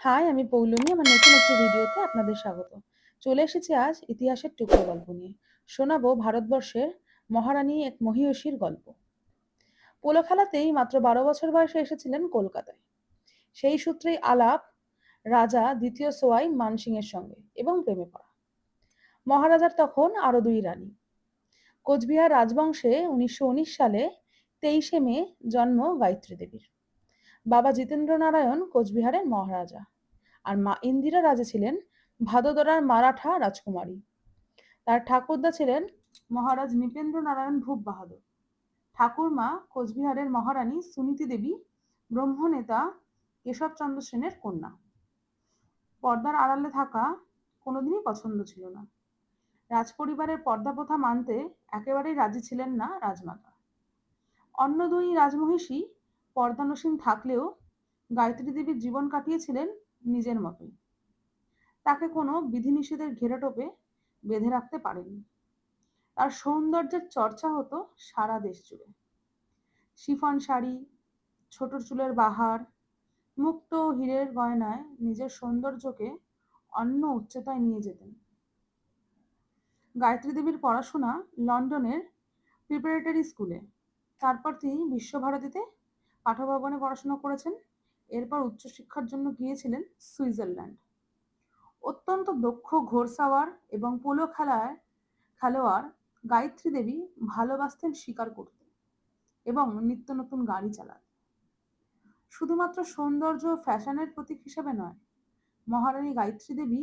High, আমি পৌলমী। আমার নতুন একটি ভিডিওতে আপনাদের স্বাগত। চলে এসেছি আজ ইতিহাসের টুকরো গল্প নিয়ে। শোনাবো ভারতবর্ষের মহারানী এক মহীয়সীর গল্প। পোলো খেলাতেই মাত্র বারো বছর বয়সে এসেছিলেন কলকাতায়। সেই সূত্রেই আলাপ রাজা দ্বিতীয় সোয়াই মানসিংয়ের সঙ্গে এবং প্রেমে পড়া। মহারাজার তখন আরও দুই রানী। কোচবিহার রাজবংশে উনিশশো উনিশ সালে তেইশে মে জন্ম গায়ত্রী দেবীর। বাবা জিতেন্দ্র নারায়ণ কোচবিহারের মহারাজা। আর মা ইন্দিরা রাজা ছিলেন ভাদোদরার মারাঠা রাজকুমারী। তার ঠাকুরদা ছিলেন মহারাজ নৃপেন্দ্র নারায়ণ ভূপ বাহাদুর ঠাকুরমা কোচবিহারের মহারানী সুনীতি দেবী, ব্রহ্মনেতা কেশবচন্দ্র সেনের কন্যা। পর্দার আড়ালে থাকা কোনোদিনই পছন্দ ছিল না। রাজপরিবারের পর্দা প্রথা মানতে একেবারেই রাজি ছিলেন না রাজমাতা। অন্য দুই রাজমহিষী পর্দানসীন থাকলেও গায়ত্রী দেবীর জীবন কাটিয়েছিলেন নিজের মতোই। তাকে কোনো বিধিনিষেধের ঘেরাটোপে বেঁধে রাখতে পারেনি। তার সৌন্দর্যের চর্চা হতো সারা দেশ জুড়ে শিফন শাড়ি, ছোট চুলের বাহার, মুক্ত হীরের গয়নায় নিজের সৌন্দর্যকে অন্য উচ্চতায় নিয়ে যেতেন। গায়ত্রী দেবীর পড়াশোনা লন্ডনের প্রিপারেটরি স্কুলে। তারপর তিনি বিশ্বভারতীতে পাঠভবনে পড়াশোনা করেছেন। এরপর উচ্চশিক্ষার জন্য গিয়েছিলেন সুইজারল্যান্ড। অত্যন্ত দক্ষ ঘোড়সাওয়ার এবং পোলো খেলায় খেলোয়াড় গায়ত্রী দেবী ভালোবাসতেন শিকার করতে এবং নিত্য নতুন গাড়ি চালাতে। শুধুমাত্র সৌন্দর্য ফ্যাশনের প্রতীক হিসেবে নয়, মহারানী গায়ত্রী দেবী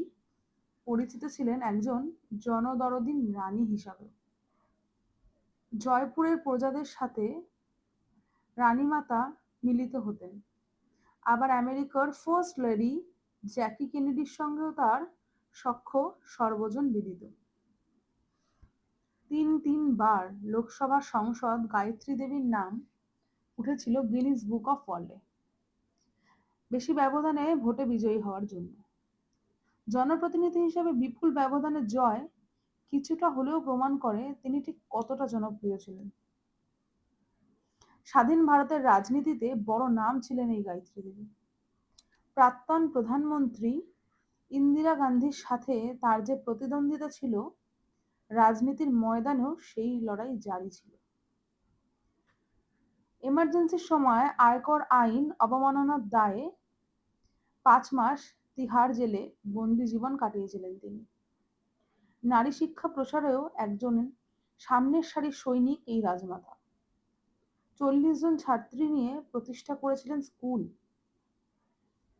পরিচিত ছিলেন একজন জনদরদিন রানী হিসাবে জয়পুরের প্রজাদের সাথে রানীমাতা মিলিত হতেন। আবার আমেরিকার ফার্স্ট লেডি জ্যাকি কেনেডির সঙ্গেও তার সখ্য সর্বজন বিদিত তিন তিনবার লোকসভা সংসদ গায়ত্রী দেবীর নাম উঠেছিল গিনিস বুক অফ ওয়ার্ল্ডে। বেশি ব্যবধানে ভোটে বিজয়ী হওয়ার জন্য। জনপ্রতিনিধি হিসেবে বিপুল ব্যবধানে জয় কিছুটা হলেও প্রমাণ করে তিনি ঠিক কতটা জনপ্রিয় ছিলেন। স্বাধীন ভারতের রাজনীতিতে বড় নাম ছিলেন এই গায়ত্রী দেবী। প্রাক্তন প্রধানমন্ত্রী ইন্দিরা গান্ধীর সাথে তার যে প্রতিদ্বন্দ্বিতা ছিল, রাজনীতির ময়দানেও সেই লড়াই জারি ছিল। এমার্জেন্সির সময় আয়কর আইন অবমাননার দায়ে পাঁচ মাস তিহার জেলে বন্দি জীবন কাটিয়েছিলেন তিনি। নারী শিক্ষা প্রসারেও একজন সামনের সারির সৈনিক এই রাজমাতা। চল্লিশ জন ছাত্রী নিয়ে প্রতিষ্ঠা করেছিলেন স্কুল।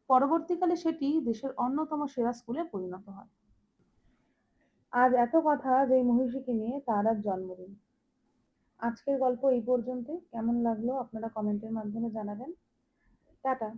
পরবর্তীকালে সেটি দেশের অন্যতম সেরা স্কুলে পরিণত হয়। আজ এত কথা যেই মহিষীকে নিয়ে তার আজ জন্মদিন। আজকের গল্প এই পর্যন্ত কেমন লাগল আপনারা কমেন্টের মাধ্যমে জানাবেন। টাটা।